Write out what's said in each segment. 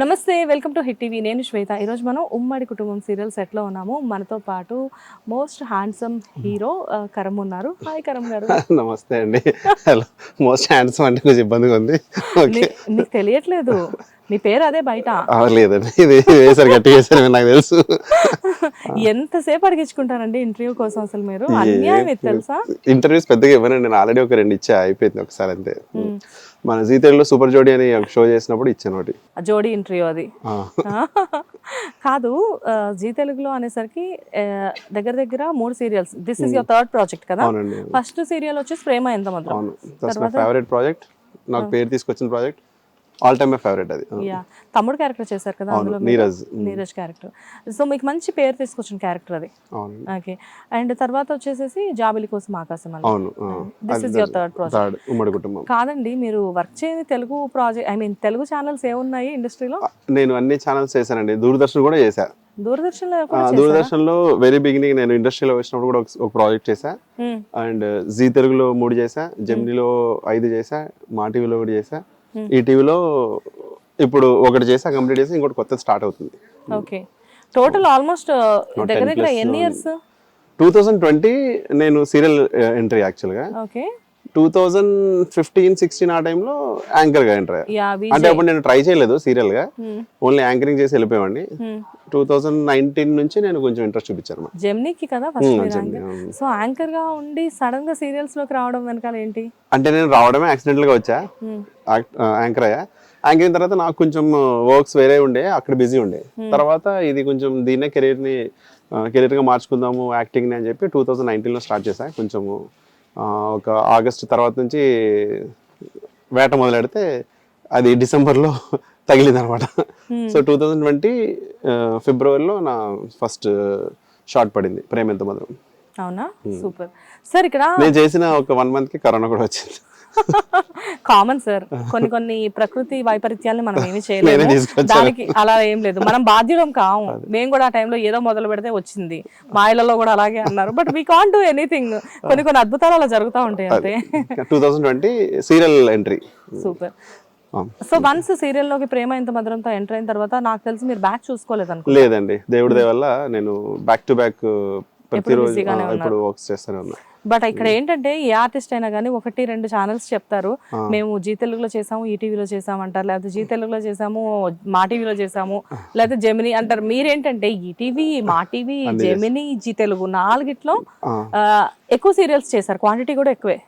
నమస్తే welcome to hit TV. నేను శ్వేత. ఈరోజు మనం ఉమ్మడి కుటుంబం సీరియల్ సెట్లో ఉన్నాము. మనతో పాటు మోస్ట్ హ్యాండ్సమ్ హీరో కరం ఉన్నారు. హాయ్ కరం గారు. నమస్తే అండి. హలో మోస్ట్ హ్యాండ్సమ్ అంటే కొంచెం ఇబ్బందిగా ఉంది. మీకు తెలియట్లేదు. మీ పేరు అదే బయట. లేదండి ఇది వేసారు గట్టి వేసారు నాకు తెలుసు. ఎంతసేపు అడిగించుకుంటారండి ఇంటర్వ్యూ కోసం అసలు మీరు? అన్యాయం తెలుసా? ఇంటర్వ్యూస్ పెద్దగా ఇవ్వనండి నేను ఆల్రెడీ ఒక రెండు ఇచ్చా అయిపోయింది ఒకసారి అంతే. మన జీ తెలుగులో సూపర్ జోడీ అని షో చేసినప్పుడు ఇచ్చాను ఒకటి. ఆ జోడీ ఇంటర్వ్యూ అది. కాదు జీ తెలుగులో అనేసరికి దగ్గర దగ్గర మూడు serials. This is your third project కదా? ఫస్ట్ సీరియల్ వచ్చేసి ప్రేమ ఎంత మాత్రం? ఫేవరెట్ ప్రాజెక్ట్ నాకు పేరు తీసుకొచ్చిన project all time my favourite అది. యా తమ్ముడు క్యారెక్టర్ చేశారు కదా అందులో. నీరజ్. నీరజ్ క్యారెక్టర్ సో మీకు మంచి పేరు తీసుకొచ్చిన క్యారెక్టర్ అది. ఓకే అండ్ తర్వాత వచ్చేసేసి జాబిలి కోసం ఆకాశం అని అవును this is your third project ఉమ్మడి కుటుంబం. కాదండి మీరు వర్క్ చేయని Telugu project I mean Telugu channels ఏమున్నాయి ఇండస్ట్రీలో నేను అన్ని ఛానల్స్ చేశానండి. దూరదర్శన్ కూడా చేశా. దూరదర్శన్ దూరదర్శన్లో వెరీ బిగినింగ్ నేను ఇండస్ట్రీలో వచ్చినప్పుడు కూడా ఒక- ప్రాజెక్ట్ చేశా. అండ్ జీ తెలుగులో మూడు చేసా జెమినీలో ఐదు చేసా మా టీవీలో ఒకటి చేసా ఈ టీవీలో ఇప్పుడు ఒకటి చేసా కంప్లీట్ చేసి ఇంకోటి కొత్తది స్టార్ట్ అవుతుంది. ఓకే. టోటల్ ఆల్మోస్ట్ దగ్గర దగ్గర ఎన్ని ఇయర్స్ టూ థౌజండ్ ట్వంటీ నేను సీరియల్ ఎంట్రీ యాక్చువల్గా okay. Two thousand fifteen sixteen ఆ టైంలో యాంకర్గా ఎంటర్ యా అంటే అప్పుడు నేను ట్రై చేయలేదు సీరియల్గా ఓన్లీ యాంకరింగ్ చేసి వెళ్ళిపోయామండి Hmm. టూ థౌజండ్ నైన్టీన్ నుంచి నేను కొంచెం ఇంట్రెస్ట్ చూపించాను. జెమ్నీకి కదా ఫస్ట్ Hmm, యాంకర్. సో యాంకర్గా ఉండి సడన్గా సీరియల్స్లోకి రావడం వెనకాల ఏంటి? అంటే నేను రావడమే యాక్సిడెంటల్గా వచ్చా. Hmm. యాంకర్ అయ్యా. యాంకరింగ్ తర్వాత నాకు కొంచెం వర్క్స్ వేరే ఉండే అక్కడ బిజీ ఉండే. తర్వాత ఇది కొంచెం దీన్నే కెరీర్ని కెరీర్గా మార్చుకుందాము యాక్టింగ్ని అని చెప్పి టూ థౌజండ్ నైన్టీన్లో స్టార్ట్ చేశా. కొంచెము ఒక ఆగస్ట్ తర్వాత నుంచి వేట మొదలెడితే అది డిసెంబర్లో తగిలింది అనమాట సో టూ థౌజండ్ ట్వంటీ ఫిబ్రవరిలో నా ఫస్ట్ షార్ట్ పడింది ప్రేమ ఎంత మధురం అవునా? సూపర్. సార్ ఇక్కడ నేను చేసిన ఒక వన్ మంత్కి కరోనా కూడా వచ్చింది. Common sir. కొన్ని కొన్ని ప్రకృతి వైపరీత్యాలను మనం ఏమి చేయలేము. దానికి అలా ఏం లేదు. మనం బాధ్యులం కాము మేము కూడా ఆ టైంలో ఏదో మొదలు పెడితే వచ్చింది. మా ఇళ్ళలో కూడా అలాగే అన్నారు. But we can't do anything కొన్ని కొన్ని అద్భుతాలు అలా జరుగుతూ ఉంటాయి అంతే. Two thousand twenty serial entry. Super. So once సీరియల్లోకి ప్రేమ ఎంత మధురంతో ఎంటర్ అయిన తర్వాత నాకు తెలిసి మీరు బ్యాక్ చూసుకోలేదు అనుకో లేదండి. దేవుడి దయ వల్ల నేను బ్యాక్ టు బ్యాక్ ప్రతిరోజు ఇప్పుడు వర్క్స్ చేస్తూనే ఉన్నా. బట్ ఇక్కడ ఏంటంటే ఏ ఆర్టిస్ట్ అయినా కానీ ఒకటి రెండు ఛానల్స్ చెప్తారు. మేము జీ తెలుగులో చేసాము ఈ టీవీలో చేసాము అంటారు. లేకపోతే జీ తెలుగులో చేసాము మా టీవీలో చేసాము. లేకపోతే జెమిని అంటారు. మీరేంటంటే E TV Maa TV Gemini Zee Telugu నాలుగిట్లో ఎక్కువ సీరియల్స్ చేశారు. క్వాంటిటీ కూడా ఎక్కువే.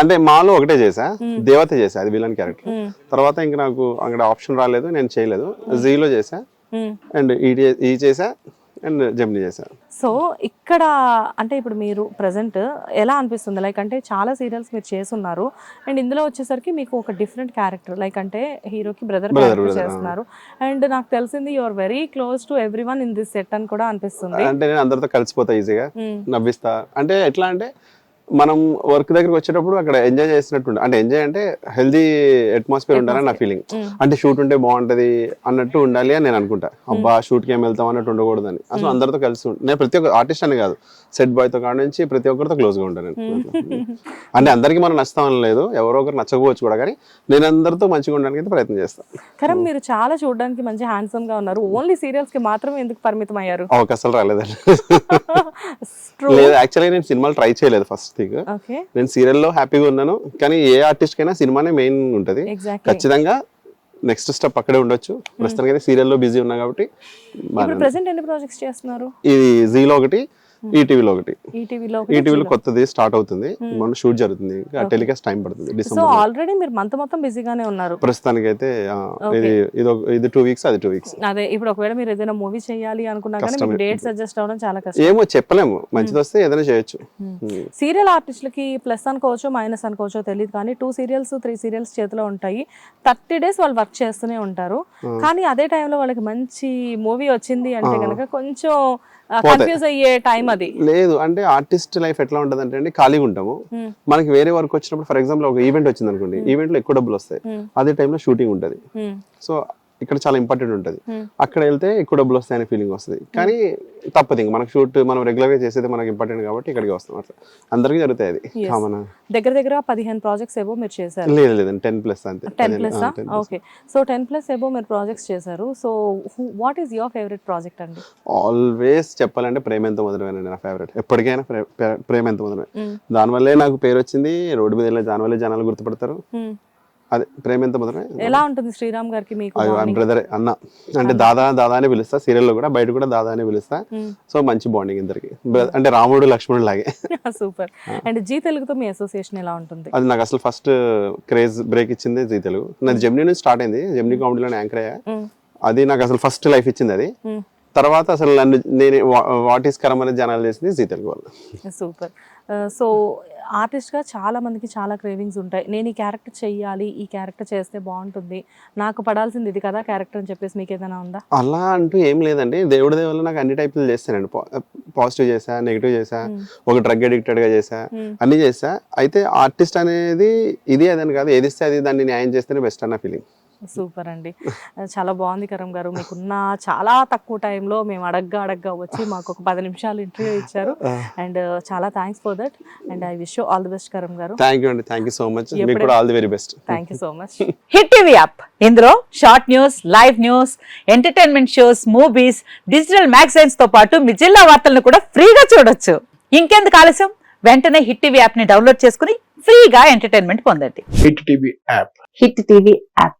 అంటే మాలో ఒకటే చేసా దేవత చేసా అది విలన్ క్యారెక్టర్ తర్వాత ఇంక నాకు అక్కడ ఆప్షన్ రాలేదు నేను చేయలేదు. జీలో చేసా. అండ్ ఈ చేసా అండ్ జెమిని చేసా సో ఇక్కడ అంటే ఇప్పుడు మీరు ప్రజెంట్ ఎలా అనిపిస్తుంది? లైక్ అంటే చాలా సీరియల్స్ మీరు చేస్తున్నారు అండ్ ఇందులో వచ్చేసరికి మీకు ఒక డిఫరెంట్ క్యారెక్టర్ లైక్ అంటే హీరోకి బ్రదర్ క్యారెక్టర్ చేస్తున్నారు. అండ్ నాకు తెలిసింది you are very close to everyone in this set అని కూడా అనిపిస్తుంది. అంటే నేను అందరితో కలిసిపోతా ఈజీగా. నవ్విస్తా. అంటే ఎట్లా అంటే మనం వర్క్ దగ్గరికి వచ్చేటప్పుడు అక్కడ ఎంజాయ్ చేసినట్టు అంటే ఎంజాయ్ అంటే హెల్దీ అట్మాస్ఫియర్ ఉండాలని నా ఫీలింగ్ అంటే షూట్ ఉంటే బాగుంటది అన్నట్టు ఉండాలి అని నేను అనుకుంటా. అబ్బా షూట్కి ఏం వెళ్తాం అన్నట్టు ఉండకూడదని. అసలు అందరితో కలిసి నేను ప్రతి ఒక్క ఆర్టిస్ట్ అని కాదు. సెట్ బాయ్తో కాడ నుంచి ప్రతి ఒక్కరితో క్లోజ్గా ఉంటాను అంటే అందరికి మనం నచ్చుతామని లేదు. ఎవరో ఒకరు నచ్చకపోవచ్చు కూడా కానీ నేను అందరితో మంచిగా ఉండడానికి అయితే ప్రయత్నం చేస్తాను కరం మీరు చాలా చూడడానికి మంచి హ్యాండ్సమ్గా ఉన్నారు. ఓన్లీ సీరియల్స్కి మాత్రమే ఎందుకు పరిమితం అయ్యారు అవకాశాలు రాలేదండి. లేదు యాక్చువల్లీ నేను సినిమాలు ట్రై చేయలేదు ఫస్ట్ ఓకే. నేను సీరియల్లో హ్యాపీగా ఉన్నాను. కానీ ఏ ఆర్టిస్ట్ కైనా సినిమానే మెయిన్ ఉంటుంది. ఖచ్చితంగా నెక్స్ట్ స్టెప్ అక్కడే ఉండొచ్చు. ప్రస్తుతానికి అయితే సీరియల్లో బిజీ ఉన్నా కాబట్టి. ఇది జీలో ఒకటి ఈటీవీలో ఒకటి. ఈటీవీలో కొత్తది స్టార్ట్ అవుతుంది. మన షూట్ జరుగుతుంది. టెలికాస్ట్ టైం పడుతుంది డిసెంబర్ ఆల్రెడీ మీరు మంత్ మొత్తం బిజీగానే ఉన్నారు. ప్రస్తుతానికి అయితే ఇది ఇది టూ వీక్స్ అది టూ వీక్స్ అదే ఇప్పుడు ఒకవేళ మీరు ఏదైనా మూవీ చేయాలి అనుకున్నా కానీ మీకు డేట్స్ అడ్జస్ట్ అవ్వడం చాలా కష్టం. ఏమో చెప్పలేము. మంచిది వస్తే ఏదైనా చేయొచ్చు. సీరియల్ ఆర్టిస్టులకి ప్లస్ అనుకోవచ్చో మైనస్ అనుకోవచ్చో తెలియదు కానీ టూ సీరియల్స్ త్రీ సీరియల్స్ చేతిలో ఉంటాయి. థర్టీ డేస్ వాళ్ళు వర్క్ చేస్తూనే ఉంటారు. కానీ అదే టైంలో వాళ్ళకి మంచి మూవీ వచ్చింది అంటే కనుక కొంచెం కన్ఫ్యూజ్ అయ్యే టైం అది లేదు అంటే ఆర్టిస్ట్ లైఫ్ ఎట్లా ఉంటుంది అంటే అండి ఖాళీగా ఉంటాము Hmm. మనకి వేరే వర్క్ వచ్చినప్పుడు ఫర్ ఎగ్జాంపుల్ ఒక ఈవెంట్ వచ్చింది అనుకోండి ఈవెంట్లో ఎక్కువ డబ్బులు వస్తాయి Hmm. అదే టైంలో షూటింగ్ ఉంటుంది Hmm. సో ఇక్కడ చాలా ఇంపార్టెంట్ ఉంటుంది. Hmm. అక్కడ వెళ్తే ఎక్కువ డబ్బులు వస్తాయనే ఫీలింగ్ వస్తుంది. కానీ తప్పదు ఇంకా మనకు షూట్ మనం రెగ్యులర్గా చేసేది మనకి ఇంపార్టెంట్ కాబట్టి ఇక్కడికి వస్తాం అట్లా. అందరికీ జరుగుతాయి అది. కామన్? దగ్గర దగ్గర పదిహేను ప్రాజెక్ట్స్ ఏవో మీరు చేశారు. లేదు లేదండి టెన్ ప్లస్ అంతే. టెన్ ప్లస్ ఆ, 10 plus. Okay so ten plus ఏవో మీరు ప్రాజెక్ట్స్ చేశారు. So what is your favourite project అండి? ఆల్వేస్ చెప్పాలంటే ప్రేమ ఎంత మధురమేనండి నా ఫేవరెట్ ఎప్పటికైనా ప్రే- ప్రే- ప్రేమ ఎంత మధురమే Mm. దానివల్లే నాకు పేరు వచ్చింది రోడ్డు మీద వెళ్ళే దానివల్లే జనాలు గుర్తుపడతారు. Hmm. అదే ప్రేమ ఎంత మధురమే ఎలా ఉంటుంది శ్రీరామ్ గారికి మీకు? బ్రదర్ అన్న. అంటే దాదా దాదా అని పిలుస్తా సీరియల్లో కూడా బయట కూడా దాదా అని పిలుస్తా. సో మంచి బాండింగ్ ఇద్దరికి అంటే రాముడు లక్ష్మణుడు లాగే. సూపర్. అండ్ జీ తెలుగుతో మీ అసోసియేషన్ ఎలా ఉంటుంది? అది నాకు అసలు ఫస్ట్ క్రేజ్ బ్రేక్ ఇచ్చింది జీ తెలుగు. నాది జెమినీ నుంచి స్టార్ట్ అయింది. జెమినీ కామెడీలో యాంకర్ అయ్యా. అది నాకు అసలు ఫస్ట్ లైఫ్ ఇచ్చింది అది. తర్వాత అసలు నన్ను నేను వాట్ ఈస్ కరం అనేది జనాలు చేసింది జీ తెలుగు వల్ల సూపర్. సో ఆర్టిస్ట్గా చాలా మందికి చాలా క్రేవింగ్స్ ఉంటాయి. నేను ఈ క్యారెక్టర్ చెయ్యాలి ఈ క్యారెక్టర్ చేస్తే బాగుంటుంది. నాకు పడాల్సింది ఇది కదా క్యారెక్టర్ అని చెప్పేసి మీకు ఏదైనా ఉందా? అలా అంటూ ఏం లేదండి. దేవుడి దేవుళ్ళు నాకు అన్ని టైపులు చేస్తానండి పాజిటివ్ చేసా నెగిటివ్ చేసా ఒక డ్రగ్ అడిక్టెడ్గా చేసా. అన్ని చేసా అయితే ఆర్టిస్ట్ అనేది ఇది అదని కాదు. ఏది ఇస్తే అది దాన్ని న్యాయం చేస్తేనే బెస్ట్ అన్న ఫీలింగ్ సూపర్ అండి చాలా బాగుంది కరం గారు. మీకున్న చాలా తక్కువ టైంలో మేము అడగ్గా అడగ్గా వచ్చి మాకు ఒక పది నిమిషాలు ఇంటర్వ్యూ ఇచ్చారు. అండ్ చాలా thanks for that. And I wish all the best Karam గారు. థ్యాంక్ యూ అండి. థ్యాంక్ యూ సో మచ్ మీకు కూడా all the very best. Thank you so much hit TV app. ఇందులో short news live news entertainment shows movies digital మ్యాగజైన్స్తో పాటు మీ జిల్లా వార్తలను కూడా ఫ్రీగా చూడొచ్చు. ఇంకెందుకు ఆలస్యం? వెంటనే హిట్ టీవీ యాప్ని డౌన్లోడ్ చేసుకుని ఫ్రీగా ఎంటర్టైన్మెంట్ పొందండి. Hit TV app. Hit TV app.